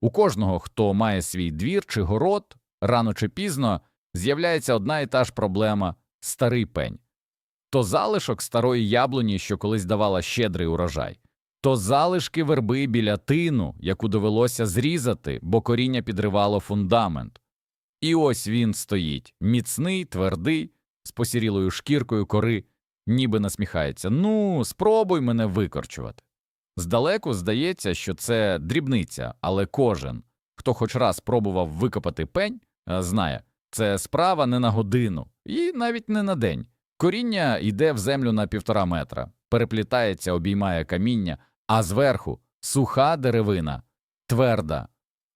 У кожного, хто має свій двір чи город, рано чи пізно з'являється одна і та ж проблема старий пень. То залишок старої яблуні, що колись давала щедрий урожай, то залишки верби біля тину, яку довелося зрізати, бо коріння підривало фундамент. І ось він стоїть, міцний, твердий, з посірілою шкіркою кори, ніби насміхається. Ну, спробуй мене викорчувати. Здалеку здається, що це дрібниця, але кожен, хто хоч раз пробував викопати пень, е, знає, це справа не на годину і навіть не на день. Коріння йде в землю на півтора метра, переплітається, обіймає каміння, а зверху суха деревина, тверда,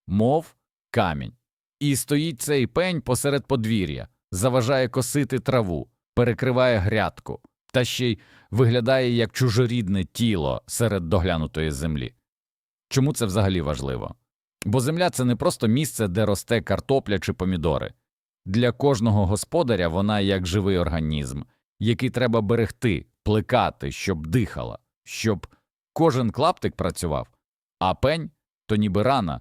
мов камінь. І стоїть цей пень посеред подвір'я, заважає косити траву, перекриває грядку, та ще й виглядає як чужорідне тіло серед доглянутої землі. Чому це взагалі важливо? Бо земля це не просто місце, де росте картопля чи помідори. Для кожного господаря вона як живий організм, який треба берегти, плекати, щоб дихала, щоб кожен клаптик працював, а пень то ніби рана,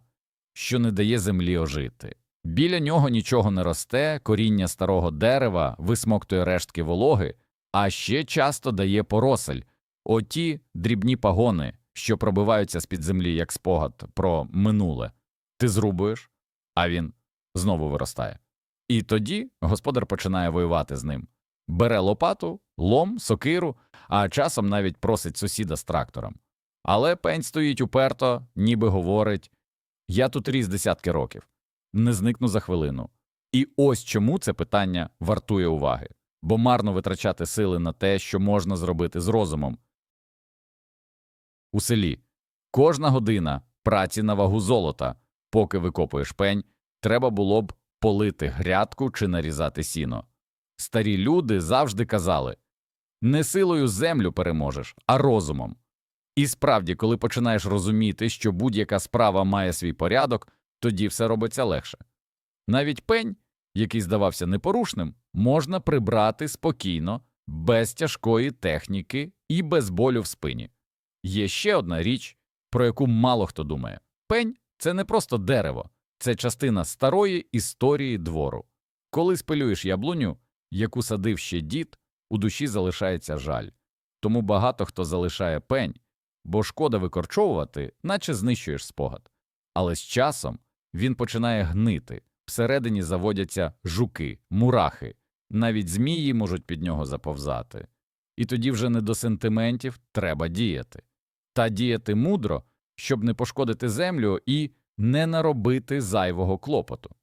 що не дає землі ожити. Біля нього нічого не росте, коріння старого дерева висмоктує рештки вологи, а ще часто дає поросель, оті дрібні пагони, що пробиваються з-під землі як спогад про минуле. Ти зрубуєш, а він знову виростає. І тоді господар починає воювати з ним. Бере лопату, лом, сокиру, а часом навіть просить сусіда з трактором. Але пень стоїть уперто, ніби говорить Я тут ріс десятки років, не зникну за хвилину. І ось чому це питання вартує уваги, бо марно витрачати сили на те, що можна зробити з розумом. У селі кожна година праці на вагу золота, поки викопуєш пень, треба було б полити грядку чи нарізати сіно. Старі люди завжди казали не силою землю переможеш, а розумом. І справді, коли починаєш розуміти, що будь-яка справа має свій порядок, тоді все робиться легше. Навіть пень, який здавався непорушним, можна прибрати спокійно, без тяжкої техніки і без болю в спині. Є ще одна річ, про яку мало хто думає пень це не просто дерево, це частина старої історії двору. Коли спилюєш яблуню, яку садив ще дід, у душі залишається жаль. Тому багато хто залишає пень, бо шкода викорчовувати, наче знищуєш спогад. Але з часом він починає гнити, всередині заводяться жуки, мурахи, навіть змії можуть під нього заповзати. І тоді вже не до сентиментів треба діяти. Та діяти мудро, щоб не пошкодити землю і не наробити зайвого клопоту.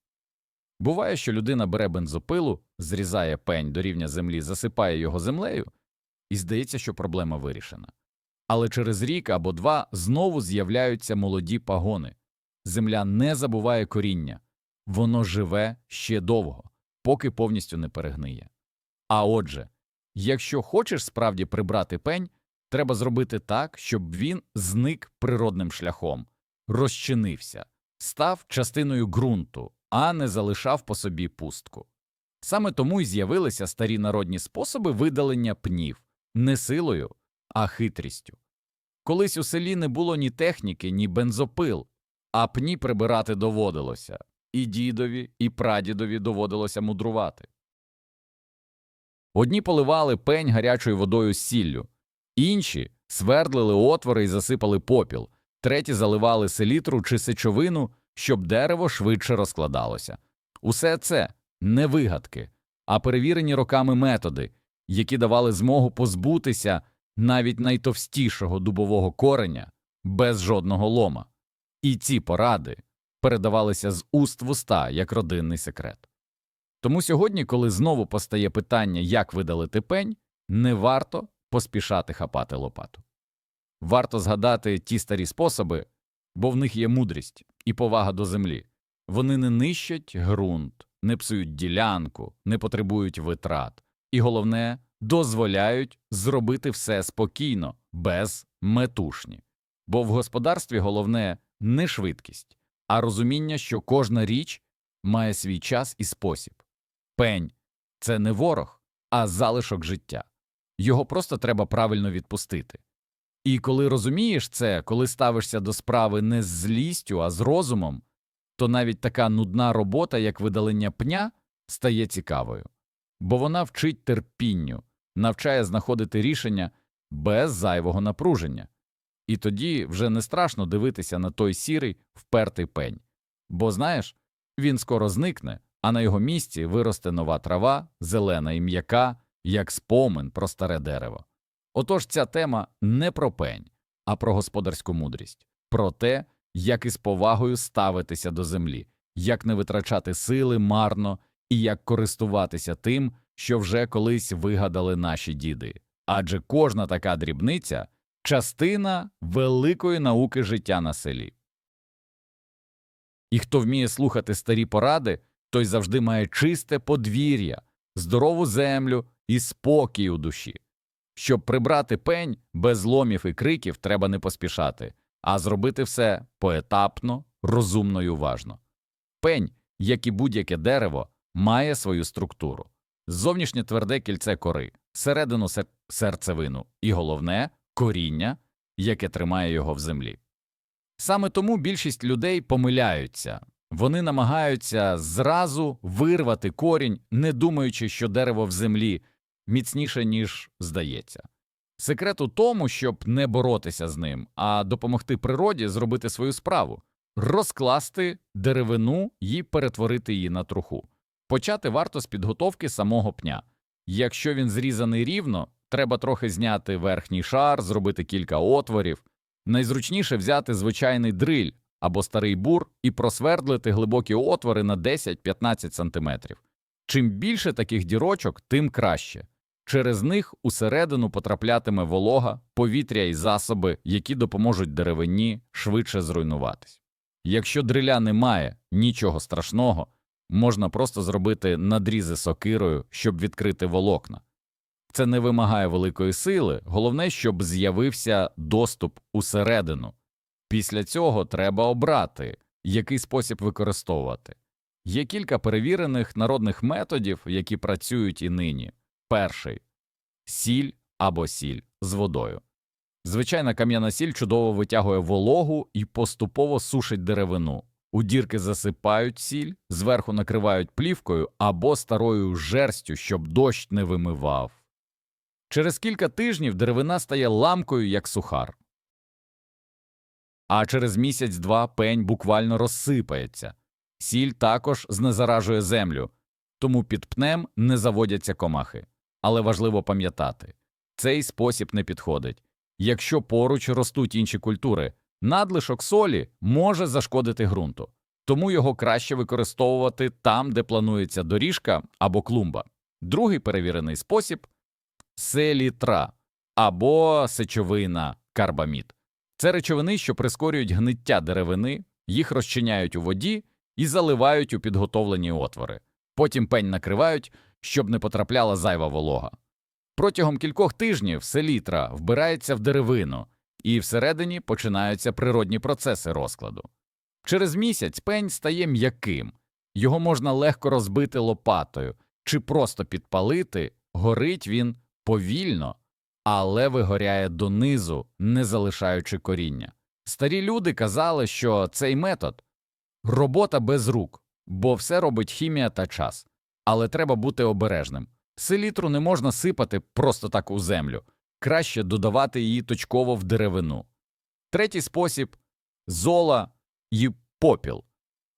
Буває, що людина бере бензопилу, зрізає пень до рівня землі, засипає його землею, і здається, що проблема вирішена. Але через рік або два знову з'являються молоді пагони. Земля не забуває коріння, воно живе ще довго, поки повністю не перегниє. А отже, якщо хочеш справді прибрати пень, треба зробити так, щоб він зник природним шляхом, розчинився, став частиною ґрунту, а не залишав по собі пустку. Саме тому й з'явилися старі народні способи видалення пнів не силою, а хитрістю. Колись у селі не було ні техніки, ні бензопил, а пні прибирати доводилося і дідові, і прадідові доводилося мудрувати. Одні поливали пень гарячою водою з сіллю, інші свердлили отвори і засипали попіл, треті заливали селітру чи сечовину, щоб дерево швидше розкладалося. Усе це не вигадки, а перевірені роками методи, які давали змогу позбутися навіть найтовстішого дубового кореня без жодного лома. І ці поради передавалися з уст в уста як родинний секрет. Тому сьогодні, коли знову постає питання, як видалити пень, не варто поспішати хапати лопату. Варто згадати ті старі способи, бо в них є мудрість і повага до землі. Вони не нищать ґрунт, не псують ділянку, не потребують витрат, і головне, дозволяють зробити все спокійно, без метушні. Бо в господарстві головне не швидкість, а розуміння, що кожна річ має свій час і спосіб. Пень це не ворог, а залишок життя. Його просто треба правильно відпустити. І коли розумієш це, коли ставишся до справи не з злістю, а з розумом, то навіть така нудна робота, як видалення пня, стає цікавою, бо вона вчить терпінню, навчає знаходити рішення без зайвого напруження. І тоді вже не страшно дивитися на той сірий, впертий пень. Бо знаєш, він скоро зникне, а на його місці виросте нова трава, зелена і м'яка, як спомин про старе дерево. Отож ця тема не про пень, а про господарську мудрість, про те, як із повагою ставитися до землі, як не витрачати сили марно і як користуватися тим, що вже колись вигадали наші діди. Адже кожна така дрібниця частина великої науки життя на селі. І хто вміє слухати старі поради, той завжди має чисте подвір'я, здорову землю і спокій у душі. Щоб прибрати пень без зломів і криків, треба не поспішати, а зробити все поетапно, розумно і уважно. Пень, як і будь-яке дерево, має свою структуру зовнішнє тверде кільце кори, середину сер- серцевину і головне коріння, яке тримає його в землі. Саме тому більшість людей помиляються вони намагаються зразу вирвати корінь, не думаючи, що дерево в землі міцніше, ніж здається. Секрет у тому, щоб не боротися з ним, а допомогти природі зробити свою справу, розкласти деревину і перетворити її на труху. Почати варто з підготовки самого пня. Якщо він зрізаний рівно, треба трохи зняти верхній шар, зробити кілька отворів. Найзручніше взяти звичайний дриль або старий бур і просвердлити глибокі отвори на 10-15 см. Чим більше таких дірочок, тим краще. Через них усередину потраплятиме волога, повітря і засоби, які допоможуть деревині швидше зруйнуватись. Якщо дриля немає, нічого страшного, можна просто зробити надрізи сокирою, щоб відкрити волокна. Це не вимагає великої сили, головне, щоб з'явився доступ усередину. Після цього треба обрати, який спосіб використовувати. Є кілька перевірених народних методів, які працюють і нині. Перший сіль або сіль з водою. Звичайна кам'яна сіль чудово витягує вологу і поступово сушить деревину. У дірки засипають сіль, зверху накривають плівкою або старою жерстю, щоб дощ не вимивав. Через кілька тижнів деревина стає ламкою, як сухар. А через місяць-два пень буквально розсипається. Сіль також знезаражує землю, тому під пнем не заводяться комахи. Але важливо пам'ятати цей спосіб не підходить. Якщо поруч ростуть інші культури, надлишок солі може зашкодити ґрунту, тому його краще використовувати там, де планується доріжка або клумба. Другий перевірений спосіб селітра або сечовина карбамід. Це речовини, що прискорюють гниття деревини, їх розчиняють у воді і заливають у підготовлені отвори. Потім пень накривають, щоб не потрапляла зайва волога. Протягом кількох тижнів селітра вбирається в деревину, і всередині починаються природні процеси розкладу. Через місяць пень стає м'яким, його можна легко розбити лопатою чи просто підпалити, горить він повільно, але вигоряє донизу, не залишаючи коріння. Старі люди казали, що цей метод робота без рук, бо все робить хімія та час. Але треба бути обережним. Селітру не можна сипати просто так у землю, краще додавати її точково в деревину. Третій спосіб зола і попіл.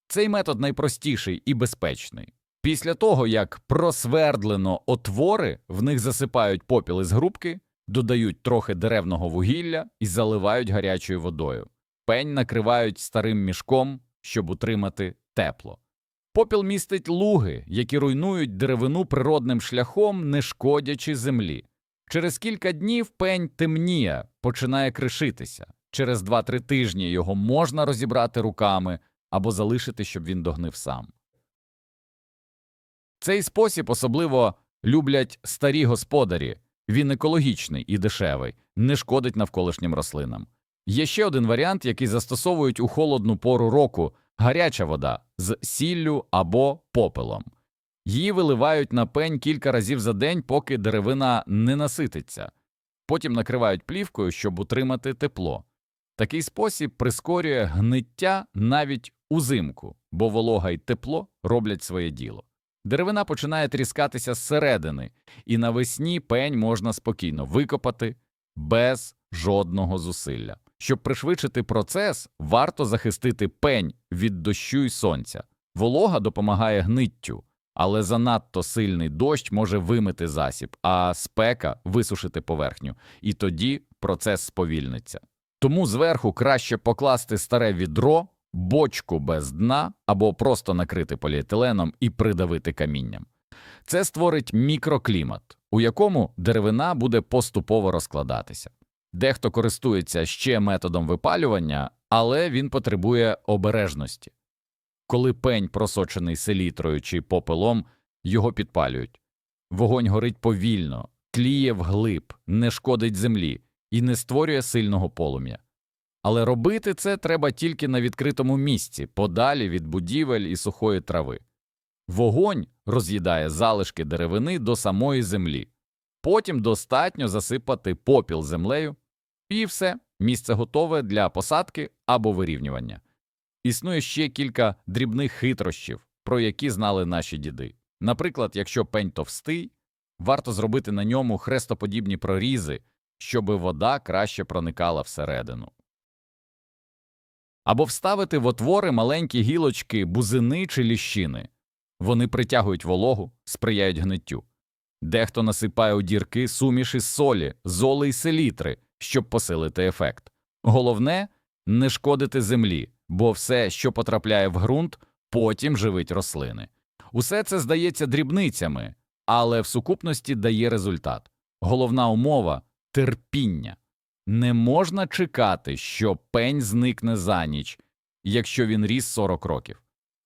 Цей метод найпростіший і безпечний. Після того, як просвердлено отвори, в них засипають попіл із грубки, додають трохи деревного вугілля і заливають гарячою водою. Пень накривають старим мішком, щоб утримати тепло. Попіл містить луги, які руйнують деревину природним шляхом, не шкодячи землі. Через кілька днів пень темніє, починає кришитися. Через 2-3 тижні його можна розібрати руками або залишити, щоб він догнив сам. Цей спосіб особливо люблять старі господарі. Він екологічний і дешевий, не шкодить навколишнім рослинам. Є ще один варіант, який застосовують у холодну пору року гаряча вода з сіллю або попелом. Її виливають на пень кілька разів за день, поки деревина не насититься. потім накривають плівкою, щоб утримати тепло. Такий спосіб прискорює гниття навіть узимку, бо волога й тепло роблять своє діло. Деревина починає тріскатися зсередини, і навесні пень можна спокійно викопати без жодного зусилля. Щоб пришвидшити процес, варто захистити пень від дощу й сонця. Волога допомагає гниттю, але занадто сильний дощ може вимити засіб, а спека висушити поверхню, і тоді процес сповільниться. Тому зверху краще покласти старе відро, бочку без дна або просто накрити поліетиленом і придавити камінням. Це створить мікроклімат, у якому деревина буде поступово розкладатися. Дехто користується ще методом випалювання, але він потребує обережності. Коли пень просочений селітрою чи попелом, його підпалюють. Вогонь горить повільно, тліє вглиб, не шкодить землі і не створює сильного полум'я. Але робити це треба тільки на відкритому місці, подалі від будівель і сухої трави. Вогонь роз'їдає залишки деревини до самої землі. Потім достатньо засипати попіл землею, і все, місце готове для посадки або вирівнювання. Існує ще кілька дрібних хитрощів, про які знали наші діди. Наприклад, якщо пень товстий, варто зробити на ньому хрестоподібні прорізи, щоб вода краще проникала всередину. Або вставити в отвори маленькі гілочки бузини чи ліщини. Вони притягують вологу, сприяють гниттю. Дехто насипає у дірки суміш із солі, золи й селітри, щоб посилити ефект. Головне не шкодити землі, бо все, що потрапляє в ґрунт, потім живить рослини. Усе це здається дрібницями, але в сукупності дає результат. Головна умова терпіння. Не можна чекати, що пень зникне за ніч, якщо він ріс 40 років.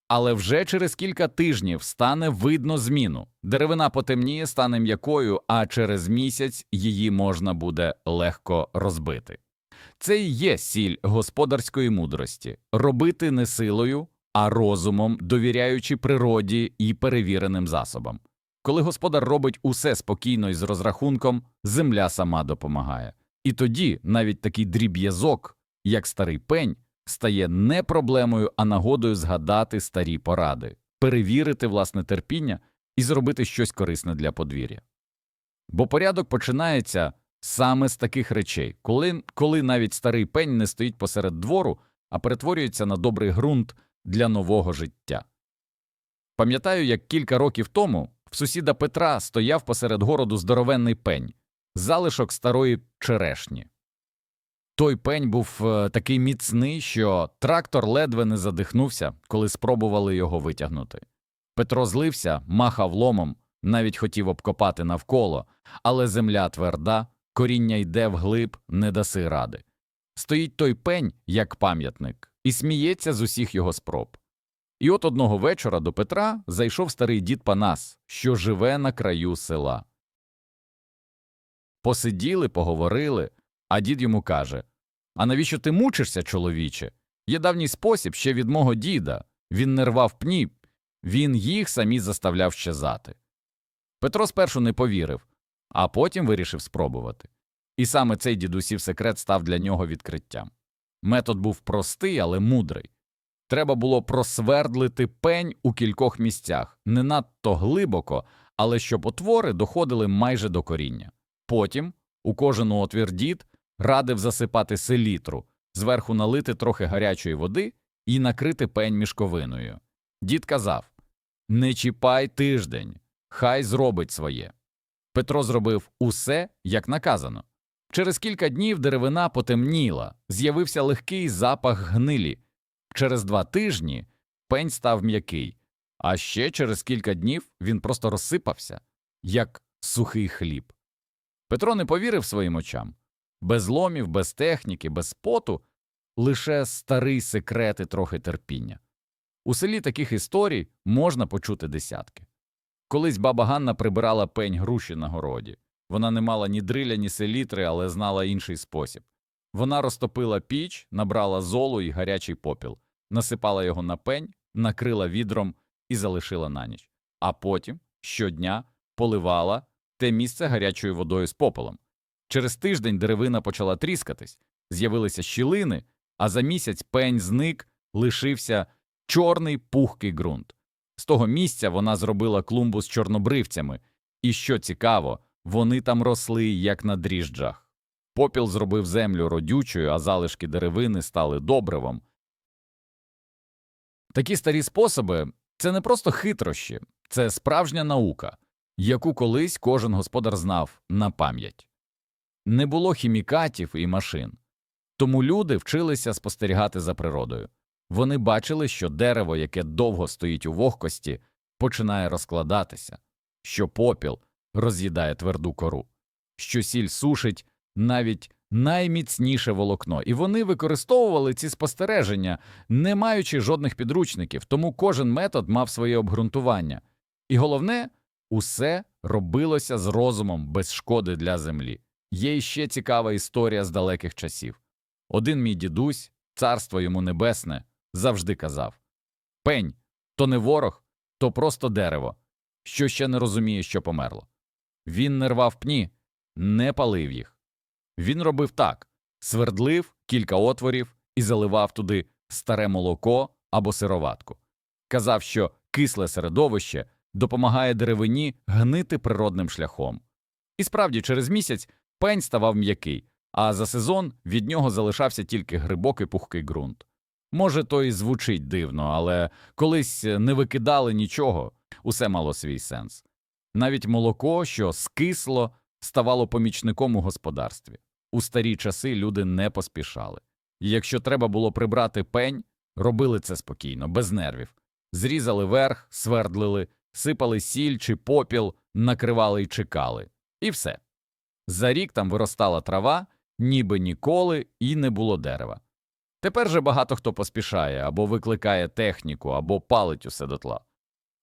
Але вже через кілька тижнів стане видно зміну. Деревина потемніє, стане м'якою, а через місяць її можна буде легко розбити. Це і є сіль господарської мудрості робити не силою, а розумом, довіряючи природі і перевіреним засобам. Коли господар робить усе спокійно і з розрахунком, земля сама допомагає. І тоді навіть такий дріб'язок, як старий пень, стає не проблемою, а нагодою згадати старі поради, перевірити власне терпіння і зробити щось корисне для подвір'я. Бо порядок починається саме з таких речей, коли, коли навіть старий пень не стоїть посеред двору, а перетворюється на добрий ґрунт для нового життя. Пам'ятаю, як кілька років тому в сусіда Петра стояв посеред городу здоровенний пень, залишок старої черешні. Той пень був е, такий міцний, що трактор ледве не задихнувся, коли спробували його витягнути. Петро злився, махав ломом, навіть хотів обкопати навколо, але земля тверда, коріння йде вглиб, не даси ради. Стоїть той пень, як пам'ятник, і сміється з усіх його спроб. І от одного вечора до Петра зайшов старий дід Панас, що живе на краю села. Посиділи, поговорили, а дід йому каже А навіщо ти мучишся, чоловіче? Є давній спосіб ще від мого діда. Він не рвав пні, він їх самі заставляв щезати. Петро спершу не повірив, а потім вирішив спробувати. І саме цей дідусів секрет став для нього відкриттям. Метод був простий, але мудрий. Треба було просвердлити пень у кількох місцях, не надто глибоко, але щоб отвори доходили майже до коріння. Потім у кожен отвір радив засипати селітру, зверху налити трохи гарячої води і накрити пень мішковиною. Дід казав Не чіпай тиждень, хай зробить своє. Петро зробив усе, як наказано. Через кілька днів деревина потемніла, з'явився легкий запах гнилі. Через два тижні пень став м'який, а ще через кілька днів він просто розсипався, як сухий хліб. Петро не повірив своїм очам без ломів, без техніки, без поту, лише старий секрет і трохи терпіння. У селі таких історій можна почути десятки. Колись баба Ганна прибирала пень груші на городі. Вона не мала ні дриля, ні селітри, але знала інший спосіб. Вона розтопила піч, набрала золу і гарячий попіл, насипала його на пень, накрила відром і залишила на ніч. А потім щодня поливала те місце гарячою водою з попелом. Через тиждень деревина почала тріскатись, з'явилися щілини, а за місяць пень зник, лишився чорний пухкий ґрунт. З того місця вона зробила клумбу з чорнобривцями, і що цікаво, вони там росли, як на дріжджах. Попіл зробив землю родючою, а залишки деревини стали добривом. Такі старі способи це не просто хитрощі, це справжня наука, яку колись кожен господар знав на пам'ять. Не було хімікатів і машин, тому люди вчилися спостерігати за природою. Вони бачили, що дерево, яке довго стоїть у вогкості, починає розкладатися, що попіл роз'їдає тверду кору, що сіль сушить навіть найміцніше волокно, і вони використовували ці спостереження, не маючи жодних підручників, тому кожен метод мав своє обґрунтування. І головне, усе робилося з розумом без шкоди для землі. Є іще цікава історія з далеких часів. Один мій дідусь, царство йому небесне, завжди казав Пень то не ворог, то просто дерево, що ще не розуміє, що померло. Він не рвав пні, не палив їх. Він робив так свердлив кілька отворів і заливав туди старе молоко або сироватку. Казав, що кисле середовище допомагає деревині гнити природним шляхом. І справді, через місяць пень ставав м'який, а за сезон від нього залишався тільки грибок і пухкий ґрунт. Може, то і звучить дивно, але колись не викидали нічого, усе мало свій сенс. Навіть молоко, що скисло, ставало помічником у господарстві. У старі часи люди не поспішали. І якщо треба було прибрати пень, робили це спокійно, без нервів. Зрізали верх, свердлили, сипали сіль чи попіл, накривали і чекали. І все. За рік там виростала трава, ніби ніколи і не було дерева. Тепер же багато хто поспішає або викликає техніку, або палить усе дотла.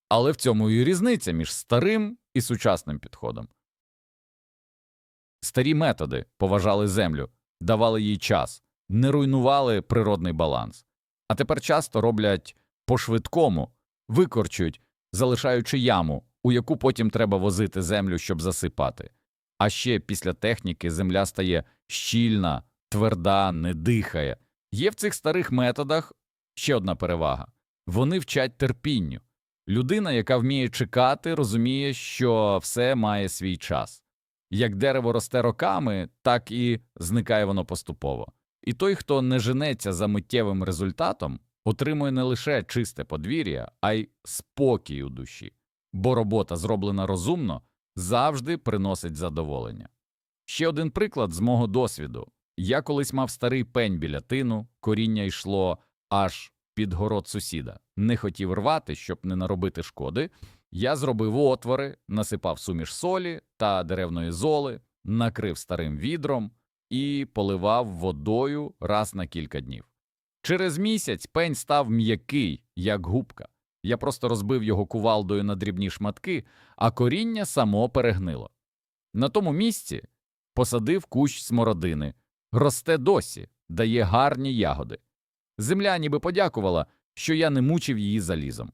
Але в цьому і різниця між старим і сучасним підходом. Старі методи поважали землю, давали їй час, не руйнували природний баланс. А тепер часто роблять по-швидкому, викорчують, залишаючи яму, у яку потім треба возити землю, щоб засипати. А ще після техніки земля стає щільна, тверда, не дихає. Є в цих старих методах ще одна перевага вони вчать терпінню. Людина, яка вміє чекати, розуміє, що все має свій час. Як дерево росте роками, так і зникає воно поступово. І той, хто не женеться за миттєвим результатом, отримує не лише чисте подвір'я, а й спокій у душі, бо робота, зроблена розумно, завжди приносить задоволення. Ще один приклад з мого досвіду. Я колись мав старий пень біля тину, коріння йшло аж під город сусіда. Не хотів рвати, щоб не наробити шкоди. Я зробив отвори, насипав суміш солі та деревної золи, накрив старим відром і поливав водою раз на кілька днів. Через місяць пень став м'який, як губка. Я просто розбив його кувалдою на дрібні шматки, а коріння само перегнило. На тому місці посадив кущ смородини, росте досі, дає гарні ягоди. Земля ніби подякувала, що я не мучив її залізом.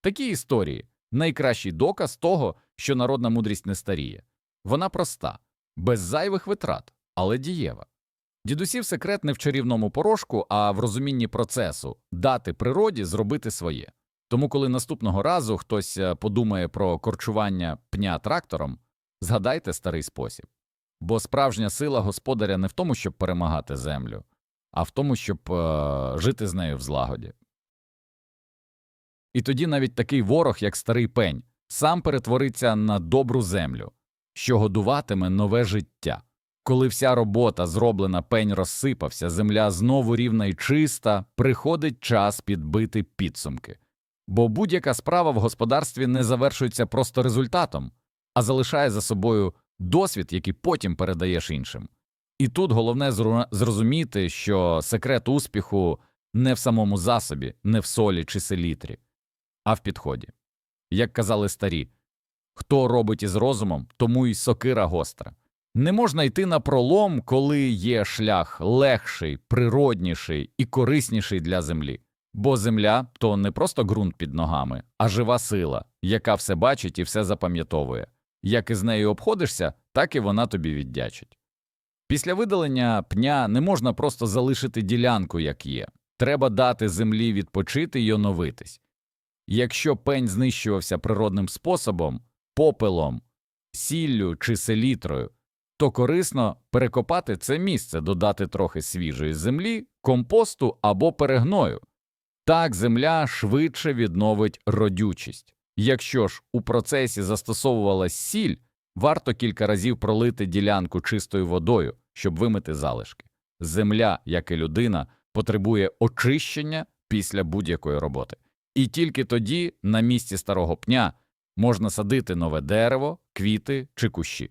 Такі історії найкращий доказ того, що народна мудрість не старіє. Вона проста, без зайвих витрат, але дієва. Дідусів секрет не в чарівному порошку, а в розумінні процесу дати природі зробити своє. Тому, коли наступного разу хтось е, подумає про корчування пня трактором, згадайте старий спосіб. Бо справжня сила господаря не в тому, щоб перемагати землю, а в тому, щоб е жити з нею в злагоді. І тоді навіть такий ворог, як старий пень, сам перетвориться на добру землю, що годуватиме нове життя. Коли вся робота зроблена, пень розсипався, земля знову рівна і чиста, приходить час підбити підсумки. Бо будь-яка справа в господарстві не завершується просто результатом, а залишає за собою досвід, який потім передаєш іншим. І тут головне зрозуміти, що секрет успіху не в самому засобі, не в солі чи селітрі, а в підході. Як казали старі, хто робить із розумом, тому й сокира гостра. Не можна йти на пролом, коли є шлях легший, природніший і корисніший для землі. Бо земля то не просто ґрунт під ногами, а жива сила, яка все бачить і все запам'ятовує. Як із нею обходишся, так і вона тобі віддячить. Після видалення пня не можна просто залишити ділянку, як є. Треба дати землі відпочити й оновитись. Якщо пень знищувався природним способом, попелом, сіллю чи селітрою, то корисно перекопати це місце, додати трохи свіжої землі, компосту або перегною. Так земля швидше відновить родючість. Якщо ж у процесі застосовувалась сіль, варто кілька разів пролити ділянку чистою водою, щоб вимити залишки. Земля, як і людина, потребує очищення після будь-якої роботи. І тільки тоді на місці старого пня можна садити нове дерево, квіти чи кущі.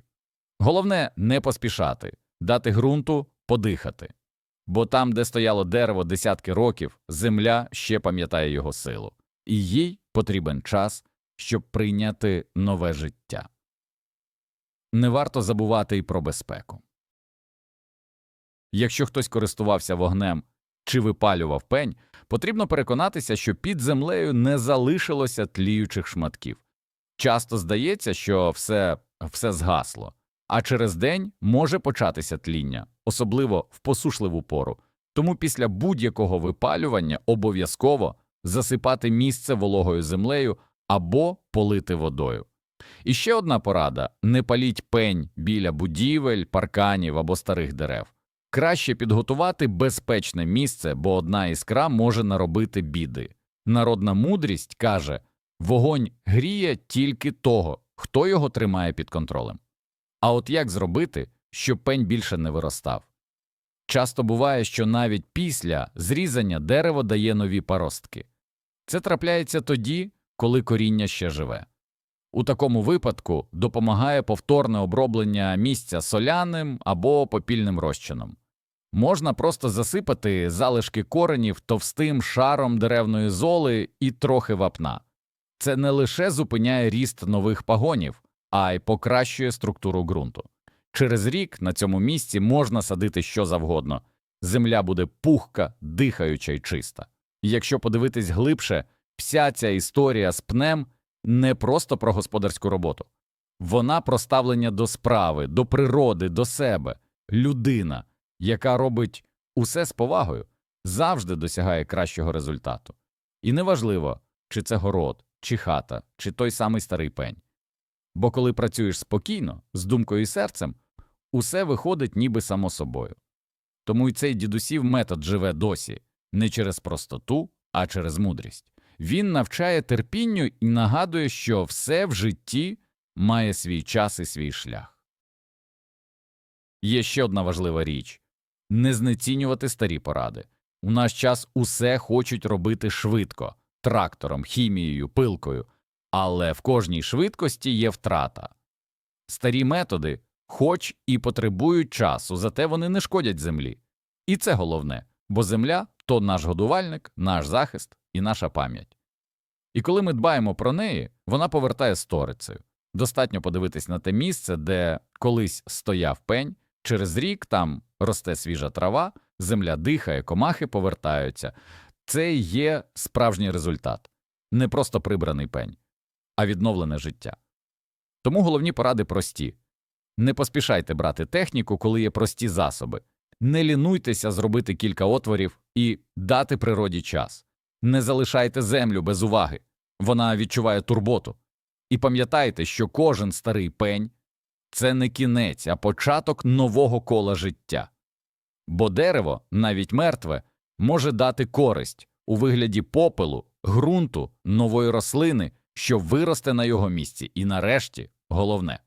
Головне не поспішати, дати ґрунту подихати. Бо там, де стояло дерево десятки років, земля ще пам'ятає його силу, і їй потрібен час, щоб прийняти нове життя. Не варто забувати і про безпеку. Якщо хтось користувався вогнем чи випалював пень, потрібно переконатися, що під землею не залишилося тліючих шматків. Часто здається, що все, все згасло, а через день може початися тління, особливо в посушливу пору. Тому після будь-якого випалювання обов'язково засипати місце вологою землею або полити водою. І ще одна порада не паліть пень біля будівель, парканів або старих дерев. Краще підготувати безпечне місце, бо одна іскра може наробити біди. Народна мудрість каже вогонь гріє тільки того, хто його тримає під контролем. А от як зробити, щоб пень більше не виростав? Часто буває, що навіть після зрізання дерево дає нові паростки. Це трапляється тоді, коли коріння ще живе. У такому випадку допомагає повторне оброблення місця соляним або попільним розчином. Можна просто засипати залишки коренів товстим шаром деревної золи і трохи вапна. Це не лише зупиняє ріст нових пагонів, а й покращує структуру ґрунту. Через рік на цьому місці можна садити що завгодно. Земля буде пухка, дихаюча й чиста. І якщо подивитись глибше, вся ця історія з пнем не просто про господарську роботу. Вона про ставлення до справи, до природи, до себе. Людина, яка робить усе з повагою, завжди досягає кращого результату. І неважливо, чи це город, чи хата, чи той самий старий пень. Бо коли працюєш спокійно, з думкою і серцем, усе виходить ніби само собою. Тому й цей дідусів метод живе досі не через простоту, а через мудрість. Він навчає терпінню і нагадує, що все в житті має свій час і свій шлях. Є ще одна важлива річ не знецінювати старі поради. У наш час усе хочуть робити швидко трактором, хімією, пилкою, але в кожній швидкості є втрата. Старі методи, хоч і потребують часу, зате вони не шкодять землі. І це головне, бо земля то наш годувальник, наш захист і наша пам'ять. І коли ми дбаємо про неї, вона повертає сторицею. Достатньо подивитись на те місце, де колись стояв пень, через рік там росте свіжа трава, земля дихає, комахи повертаються. Це є справжній результат, не просто прибраний пень, а відновлене життя. Тому головні поради прості не поспішайте брати техніку, коли є прості засоби, не лінуйтеся зробити кілька отворів і дати природі час. Не залишайте землю без уваги, вона відчуває турботу. І пам'ятайте, що кожен старий пень це не кінець, а початок нового кола життя. Бо дерево, навіть мертве, може дати користь у вигляді попелу, ґрунту, нової рослини, що виросте на його місці, і нарешті головне.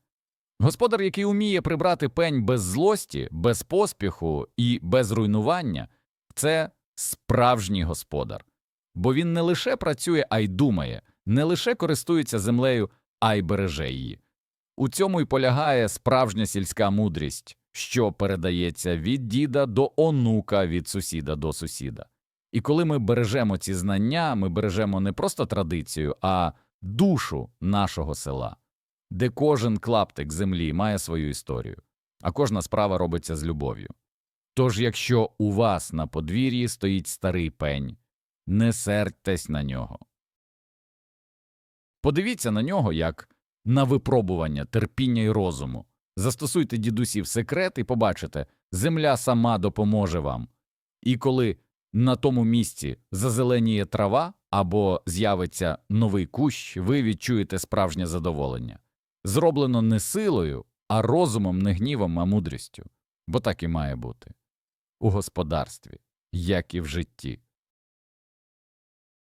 Господар, який уміє прибрати пень без злості, без поспіху і без руйнування, це справжній господар бо він не лише працює, а й думає, не лише користується землею, а й береже її. У цьому й полягає справжня сільська мудрість, що передається від діда до онука, від сусіда до сусіда. І коли ми бережемо ці знання, ми бережемо не просто традицію, а душу нашого села, де кожен клаптик землі має свою історію, а кожна справа робиться з любов'ю. Тож, якщо у вас на подвір'ї стоїть старий пень, не сердьтесь на нього. Подивіться на нього як на випробування терпіння й розуму. Застосуйте дідусів секрет і побачите, земля сама допоможе вам. І коли на тому місці зазеленіє трава або з'явиться новий кущ, ви відчуєте справжнє задоволення. Зроблено не силою, а розумом, не гнівом, а мудрістю. Бо так і має бути. У господарстві, як і в житті.